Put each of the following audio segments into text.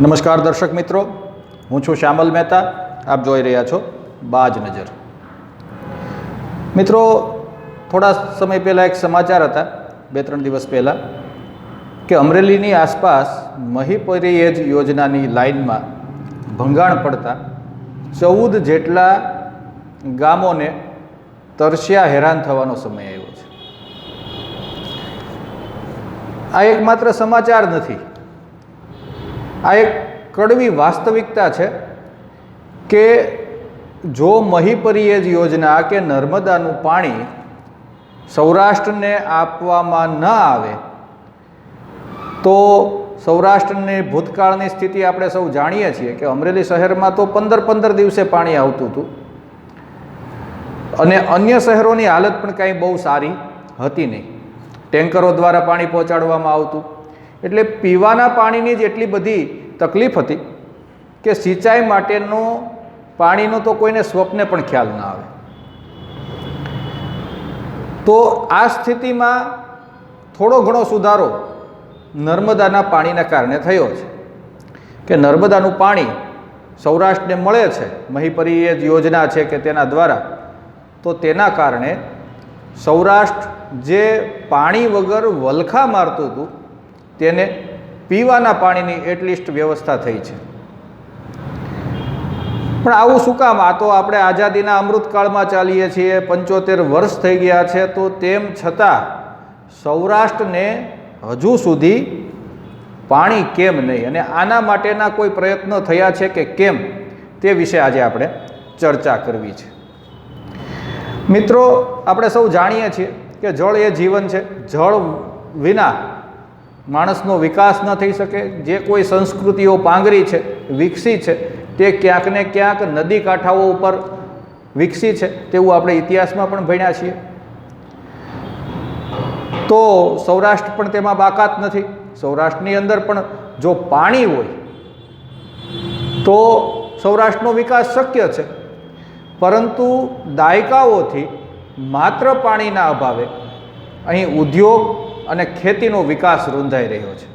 નમસ્કાર દર્શક મિત્રો, હું છું શ્યામલ મહેતા, આપ જોઈ રહ્યા છો બાજ નજર. મિત્રો, થોડા સમય પહેલાં એક સમાચાર હતા, બે ત્રણ દિવસ પહેલાં, કે અમરેલીની આસપાસ મહીપરિયેજ યોજનાની લાઇનમાં ભંગાણ પડતા ચૌદ જેટલા ગામોને તરસ્યા હેરાન થવાનો સમય આવ્યો છે. આ એક માત્ર સમાચાર નથી આ એક કડવી વાસ્તવિકતા છે કે જો મહીપરિયેજ યોજના કે નર્મદાનું પાણી સૌરાષ્ટ્રને આપવામાં ન આવે, તો સૌરાષ્ટ્રની ભૂતકાળની સ્થિતિ આપણે સૌ જાણીએ છીએ કે અમરેલી શહેરમાં તો પંદર પંદર દિવસે પાણી આવતું હતું. અને અન્ય શહેરોની હાલત પણ કાંઈ બહુ સારી હતી નહીં. ટેન્કરો દ્વારા પાણી પહોંચાડવામાં આવતું. એટલે પીવાના પાણીની જ એટલી બધી તકલીફ હતી કે સિંચાઈ માટેનું પાણીનો તો કોઈને સ્વપ્ને પણ ખ્યાલ ના આવે. તો આ સ્થિતિમાં થોડો ઘણો સુધારો નર્મદાના પાણીના કારણે થયો છે. કે નર્મદાનું પાણી સૌરાષ્ટ્રને મળે છે, મહીપરી જ યોજના છે કે તેના દ્વારા, તો તેના કારણે સૌરાષ્ટ્ર જે પાણી વગર વલખા મારતું હતું તેને પીવાના પાણીની એટલીસ્ટ વ્યવસ્થા થઈ છે. પણ આવું શું કામ? આ તો આપણે આઝાદીના અમૃતકાળમાં ચાલીએ છીએ, પંચોતેર વર્ષ થઈ ગયા છે, તો તેમ છતાં સૌરાષ્ટ્રને હજુ સુધી પાણી કેમ નહીં? અને આના માટેના કોઈ પ્રયત્નો થયા છે કે કેમ? તે વિશે આજે આપણે ચર્ચા કરવી છે. મિત્રો, આપણે સૌ જાણીએ છીએ કે જળ એ જીવન છે. જળ વિના માણસનો વિકાસ ન થઈ શકે, જે કોઈ સંસ્કૃતિઓ પાંગરી છે, વિકસી છે, તે ક્યાંક ને ક્યાંક નદી કાંઠાઓ ઉપર વિકસી છે તેવું આપણે ઇતિહાસમાં પણ ભણ્યા છીએ. તો સૌરાષ્ટ્ર પણ તેમાં બાકાત નથી. સૌરાષ્ટ્રની અંદર પણ જો પાણી હોય, તો સૌરાષ્ટ્રનો વિકાસ શક્ય છે. પરંતુ દાયકાઓથી માત્ર પાણીના અભાવે અહીં ઉદ્યોગ અને ખેતીનો વિકાસ રૂંધાઈ રહ્યો છે.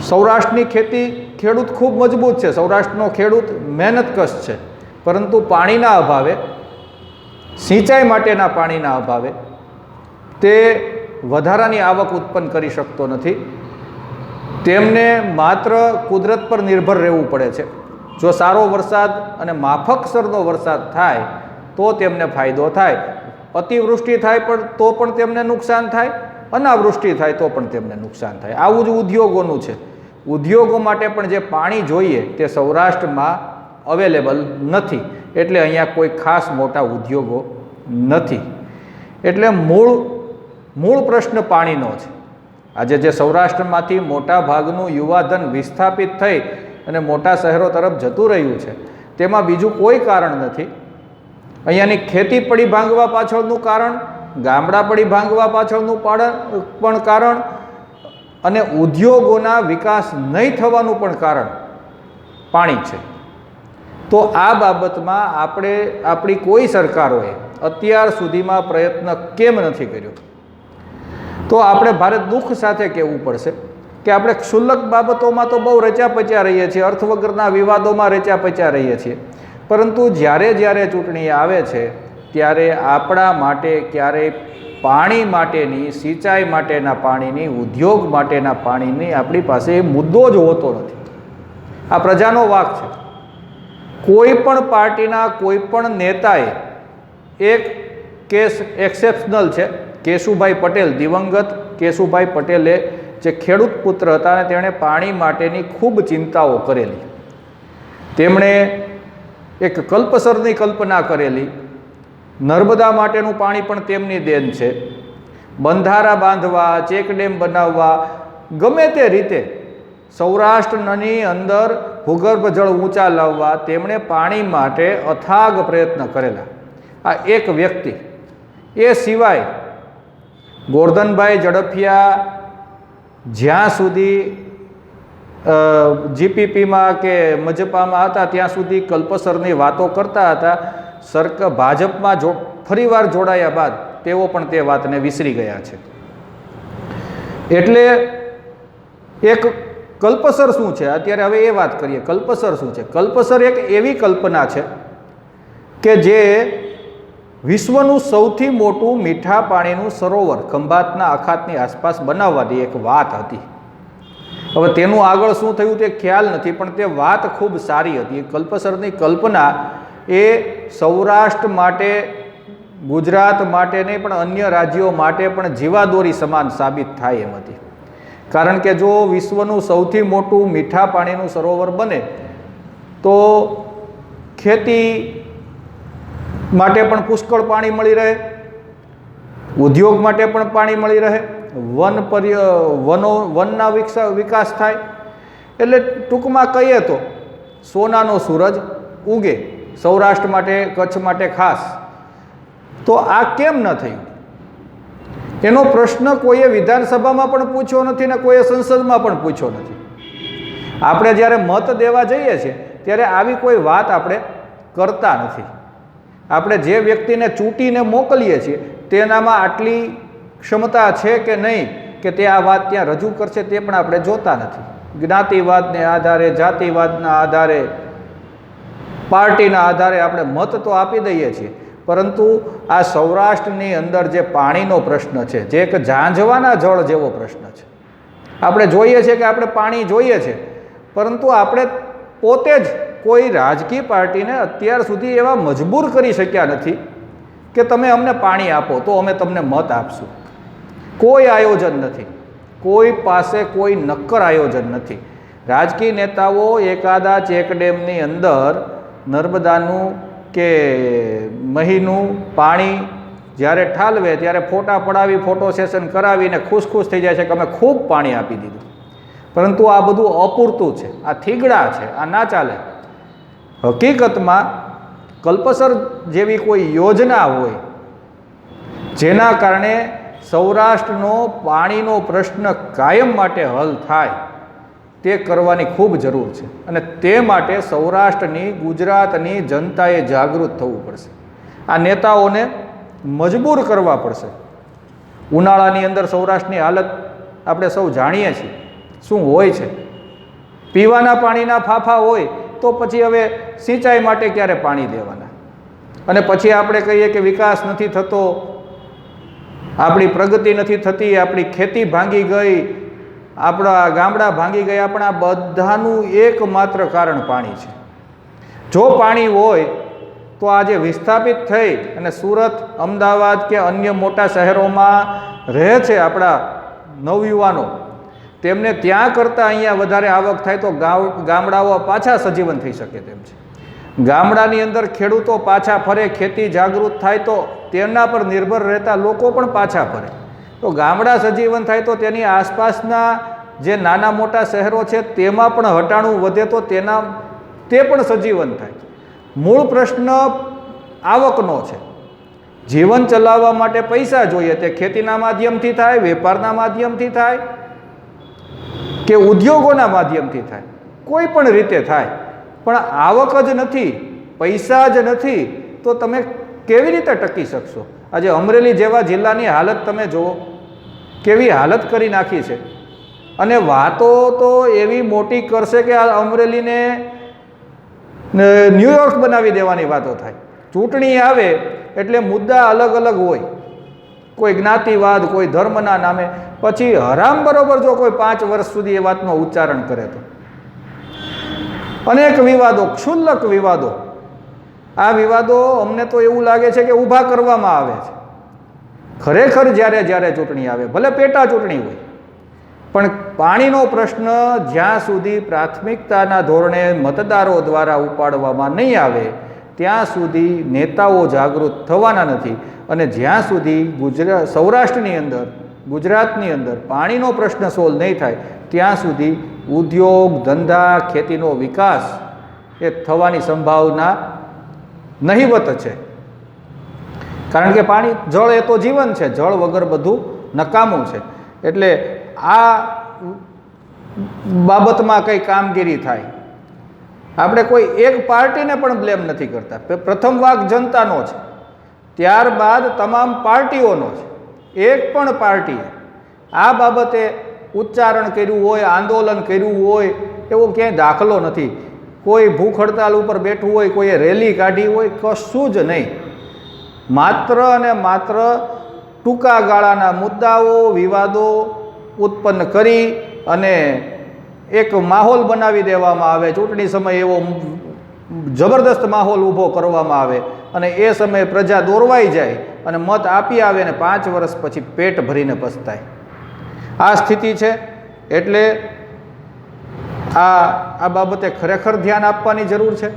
સૌરાષ્ટ્રની ખેતી ખેડૂત ખૂબ મજબૂત છે. સૌરાષ્ટ્રનો ખેડૂત મહેનતકશ છે. પરંતુ પાણીના અભાવે, સિંચાઈ માટેના પાણીના અભાવે તે વધારાની આવક ઉત્પન્ન કરી શકતો નથી. તેમને માત્ર કુદરત પર નિર્ભર રહેવું પડે છે. જો સારો વરસાદ અને માફકસરનો વરસાદ થાય, તો તેમને ફાયદો થાય. અતિવૃષ્ટિ થાય પણ તો પણ તેમને નુકસાન થાય, અનાવૃષ્ટિ થાય તો પણ તેમને નુકસાન થાય. આવું જ ઉદ્યોગોનું છે. ઉદ્યોગો માટે પણ જે પાણી જોઈએ તે સૌરાષ્ટ્રમાં અવેલેબલ નથી. એટલે અહીંયા કોઈ ખાસ મોટા ઉદ્યોગો નથી. એટલે મૂળ મૂળ પ્રશ્ન પાણીનો છે. આજે જે સૌરાષ્ટ્રમાંથી મોટા ભાગનું યુવાધન વિસ્થાપિત થઈ અને મોટા શહેરો તરફ જતું રહ્યું છે, તેમાં બીજું કોઈ કારણ નથી. અહીંયાની ખેતી પડી ભાંગવા પાછળનું કારણ, ગામડા પડી ભાંગવા પાછળનું પાડણ પણ કારણ, અને ઉદ્યોગોના વિકાસ નહીં થવાનું પણ કારણ પાણી છે. તો આ બાબતમાં આપણે, આપણી કોઈ સરકારોએ અત્યાર સુધીમાં પ્રયત્ન કેમ નથી કર્યો? તો આપણે ભારે દુઃખ સાથે કહેવું પડશે કે આપણે ક્ષુલ્લક બાબતોમાં તો બહુ રચ્યા પચ્યા રહીએ છીએ અર્થ વગરના વિવાદોમાં રચ્યા પચ્યા રહીએ છીએ. પરંતુ જ્યારે જ્યારે ચૂંટણી આવે છે, ત્યારે આપણા માટે ક્યારેય પાણી માટેની, સિંચાઈ માટેના પાણીની, ઉદ્યોગ માટેના પાણીની આપણી પાસે મુદ્દો જ હોતો નથી. આ પ્રજાનો વાક છે. કોઈ પણ પાર્ટીના કોઈ પણ નેતાએ એક કેસ એક્સેપ્શનલ છે. કેશુભાઈ પટેલ, દિવંગત કેશુભાઈ પટેલે જે ખેડૂત પુત્ર હતા અને તેણે પાણી માટેની ખૂબ ચિંતાઓ કરેલી. તેમણે એક કલ્પસરની કલ્પના કરેલી. નર્મદા માટેનું પાણી પણ તેમની દેન છે. બંધારા બાંધવા, ચેકડેમ બનાવવા, ગમે તે રીતે સૌરાષ્ટ્રની અંદર ભૂગર્ભ જળ ઊંચા લાવવા તેમણે પાણી માટે અથાગ પ્રયત્ન કરેલા. આ એક વ્યક્તિ. એ સિવાય ગોરધનભાઈ ઝડફિયા જ્યાં સુધી જીપીપીમાં કે મજપામાં હતા, ત્યાં સુધી કલ્પસરની વાતો કરતા હતા. સરક ભાજપમાં જો ફરીવાર જોડાયા બાદ તેઓ પણ તે વાતને વિસરી ગયા છે. એટલે એક કલ્પસર શું છે? અત્યારે હવે એ વાત કરીએ. કલ્પસર શું છે? કલ્પસર એક એવી કલ્પના છે કે જે વિશ્વનું સૌથી મોટું મીઠા પાણીનું સરોવર ખંભાતના અખાતની આસપાસ બનાવવાની એક વાત હતી. હવે તેનું આગળ શું થયું તે ખ્યાલ નથી, પણ તે વાત ખૂબ સારી હતી. એ કલ્પસરની કલ્પના એ સૌરાષ્ટ્ર માટે, ગુજરાત માટે નહીં, પણ અન્ય રાજ્યો માટે પણ જીવાદોરી સમાન સાબિત થાય એમ હતી. કારણ કે જો વિશ્વનું સૌથી મોટું મીઠા પાણીનું સરોવર બને, તો ખેતી માટે પણ પુષ્કળ પાણી મળી રહે, ઉદ્યોગ માટે પણ પાણી મળી રહે વન પર્ય, વનો, વનના વિકસા, વિકાસ થાય. એટલે ટૂંકમાં કહીએ તો, સોનાનો સૂરજ ઉગે સૌરાષ્ટ્ર માટે, કચ્છ માટે ખાસ. તો આ કેમ ન થયું? એનો પ્રશ્ન કોઈએ વિધાનસભામાં પણ પૂછ્યો નથી ને કોઈએ સંસદમાં પણ પૂછ્યો નથી. આપણે જ્યારે મત દેવા જઈએ છીએ, ત્યારે આવી કોઈ વાત આપણે કરતા નથી. આપણે જે વ્યક્તિને ચૂંટીને મોકલીએ છીએ, તેનામાં આટલી ક્ષમતા છે કે નહીં કે તે આ વાત ત્યાં રજૂ કરશે તે પણ આપણે જોતા નથી. જ્ઞાતિવાદને આધારે, જાતિવાદના આધારે, પાર્ટીના આધારે આપણે મત તો આપી દઈએ છીએ. પરંતુ આ સૌરાષ્ટ્રની અંદર જે પાણીનો પ્રશ્ન છે, જે એક ઝાંઝવાના જળ જેવો પ્રશ્ન છે. આપણે જોઈએ છીએ કે આપણે પાણી જોઈએ છે, પરંતુ આપણે પોતે જ કોઈ રાજકીય પાર્ટીને અત્યાર સુધી એવા મજબૂર કરી શક્યા નથી કે તમે અમને પાણી આપો, તો અમે તમને મત આપશું. કોઈ આયોજન નથી. કોઈ પાસે કોઈ નક્કર આયોજન નથી. રાજકીય નેતાઓ એકાદા ચેકડેમની અંદર નર્મદાનું કે મહીનું પાણી જ્યારે ઠાલવે ત્યારે ફોટા પડાવી, ફોટો સેશન કરાવીને ખુશ ખુશ થઈ જાય છે કે અમે ખૂબ પાણી આપી દીધું. પરંતુ આ બધું અપૂરતું છે, આ થીગડા છે, આ ના ચાલે. હકીકતમાં કલ્પસર જેવી કોઈ યોજના હોય, જેના કારણે સૌરાષ્ટ્રનો પાણીનો પ્રશ્ન કાયમ માટે હલ થાય તે કરવાની ખૂબ જરૂર છે. અને તે માટે સૌરાષ્ટ્રની, ગુજરાતની જનતાએ જાગૃત થવું પડશે. આ નેતાઓને મજબૂર કરવા પડશે. ઉનાળાની અંદર સૌરાષ્ટ્રની હાલત આપણે સૌ જાણીએ છીએ. શું હોય છે? પીવાના પાણીના ફાફા હોય તો પછી હવે સિંચાઈ માટે ક્યારે પાણી દેવાના? અને પછી આપણે કહીએ કે વિકાસ નથી થતો આપણી પ્રગતિ નથી થતી, આપણી ખેતી ભાંગી ગઈ, આપણા ગામડા ભાંગી ગયા, પણ આ બધાનું એકમાત્ર કારણ પાણી છે. જો પાણી હોય, તો આજે વિસ્થાપિત થઈ અને સુરત, અમદાવાદ કે અન્ય મોટા શહેરોમાં રહે છે આપણા નવયુવાનો. તેમને ત્યાં કરતાં અહીંયા વધારે આવક થાય તો ગામડાઓ પાછા સજીવન થઈ શકે તેમ છે. ગામડાની અંદર ખેડૂતો પાછા ફરે, ખેતી જાગૃત થાય તો તેના પર નિર્ભર રહેતા લોકો પણ પાછા ફરે. તો ગામડા સજીવન થાય તો તેની આસપાસના જે નાના મોટા શહેરો છે તેમાં પણ હટાણું વધે તો તેના, તે પણ સજીવન થાય. મૂળ પ્રશ્ન આવકનો છે. જીવન ચલાવવા માટે પૈસા જોઈએ, તે ખેતીના માધ્યમથી થાય, વેપારના માધ્યમથી થાય કે ઉદ્યોગોના માધ્યમથી થાય? કોઈ પણ રીતે થાય. પણ આવક જ નથી, પૈસા જ નથી, તો તમે કેવી રીતે ટકી શકશો? આજે અમરેલી જેવા જિલ્લાની હાલત તમે જુઓ, કેવી હાલત કરી નાખી છે. અને વાતો તો એવી મોટી કરશે કે આ અમરેલીને ન્યુયોર્ક બનાવી દેવાની વાતો થાય. ચૂંટણી આવે એટલે મુદ્દા અલગ અલગ હોય. કોઈ જ્ઞાતિવાદ, કોઈ ધર્મના નામે. પછી હરામ બરોબર જો કોઈ પાંચ વર્ષ સુધી એ વાતનો ઉચ્ચારણ કરે તો. અનેક વિવાદો, ક્ષુલ્લક વિવાદો. આ વિવાદો અમને તો એવું લાગે છે કે ઊભા કરવામાં આવે છે. ખરેખર જ્યારે જ્યારે ચૂંટણી આવે, ભલે પેટા ચૂંટણી હોય, પણ પાણીનો પ્રશ્ન જ્યાં સુધી પ્રાથમિકતાના ધોરણે મતદારો દ્વારા ઉપાડવામાં નહીં આવે, ત્યાં સુધી નેતાઓ જાગૃત થવાના નથી. અને જ્યાં સુધી ગુજરાત સૌરાષ્ટ્રની અંદર ગુજરાતની અંદર પાણીનો પ્રશ્ન સોલ્વ નહીં થાય, ત્યાં સુધી ઉદ્યોગ, ધંધા, ખેતીનો વિકાસ એ થવાની સંભાવના નહીવત છે. કારણ કે પાણી, જળ એ તો જીવન છે, જળ વગર બધું નકામું છે. એટલે આ બાબતમાં કંઈ કામગીરી થાય. આપણે કોઈ એક પાર્ટીને પણ બ્લેમ નથી કરતા. પ્રથમ વાક જનતાનો છે. ત્યારબાદ તમામ પાર્ટીઓનો છે. એક પણ પાર્ટીએ આ બાબતે ઉચ્ચારણ કર્યું હોય, આંદોલન કર્યું હોય, એવો ક્યાંય દાખલો નથી. કોઈ ભૂખ હડતાલ ઉપર બેઠું હોય, કોઈએ રેલી કાઢી હોય, કશું જ નહીં. માત્ર અને માત્ર ટૂંકા ગાળાના મુદ્દાઓ, વિવાદો ઉત્પન્ન કરી અને એક માહોલ બનાવી દેવામાં આવે. ચૂંટણી સમયે એવો જબરદસ્ત માહોલ ઊભો કરવામાં આવે અને એ સમયે પ્રજા દોરવાઈ જાય અને મત આપી આવે અને પાંચ વર્ષ પછી પેટ ભરીને પસ્તાય. આ સ્થિતિ છે એટલે આ આ બાબતે ખરેખર ધ્યાન આપવાની જરૂર છે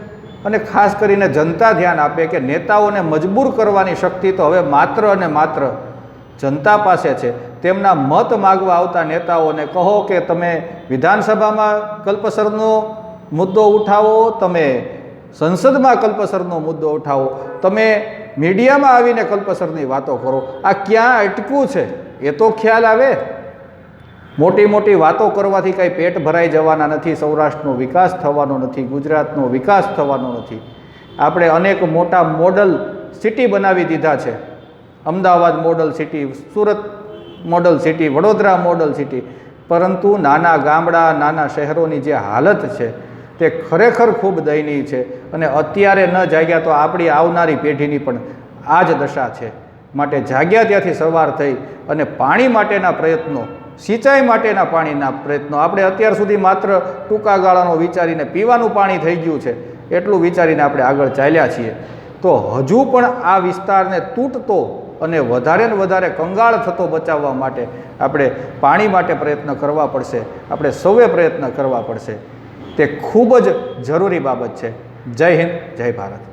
અને ખાસ કરીને જનતા ધ્યાન આપે કે નેતાઓને મજબૂર કરવાની શક્તિ તો હવે માત્ર અને માત્ર જનતા પાસે છે. તેમના મત માગવા આવતા નેતાઓને કહો કે તમે વિધાનસભામાં કલ્પસરનો મુદ્દો ઉઠાવો, તમે સંસદમાં કલ્પસરનો મુદ્દો ઉઠાવો. તમે મીડિયામાં આવીને કલ્પસરની વાતો કરો. આ ક્યાં અટકવું છે? એ તો ખ્યાલ આવે. મોટી મોટી વાતો કરવાથી કાંઈ પેટ ભરાઈ જવાના નથી. સૌરાષ્ટ્રનો વિકાસ થવાનો નથી. ગુજરાતનો વિકાસ થવાનો નથી. આપણે અનેક મોટા મોડલ સિટી બનાવી દીધા છે. Ahmedabad model city, Surat model city, Vadodara model city. પરંતુ નાના ગામડા, નાના શહેરોની જે હાલત છે તે ખરેખર ખૂબ દયનીય છે અને અત્યારે ન જાગ્યા તો આપણી આવનારી પેઢીની પણ આ જ દશા છે. માટે જાગ્યા ત્યાંથી સવાર થઈ અને પાણી માટેના પ્રયત્નો, સિંચાઈ માટેના પાણીના પ્રયત્નો, આપણે અત્યાર સુધી માત્ર ટૂંકા ગાળાનો વિચારીને પીવાનું પાણી થઈ ગયું છે, એટલું વિચારીને આપણે આગળ ચાલ્યા છીએ. તો હજુ પણ આ વિસ્તારને તૂટતો અને વધારે ને વધારે કંગાળ થતો બચાવવા માટે આપણે પાણી માટે પ્રયત્ન કરવા પડશે. આપણે સૌએ પ્રયત્ન કરવા પડશે. તે ખૂબ જ જરૂરી બાબત છે. જય હિન્દ જય ભારત.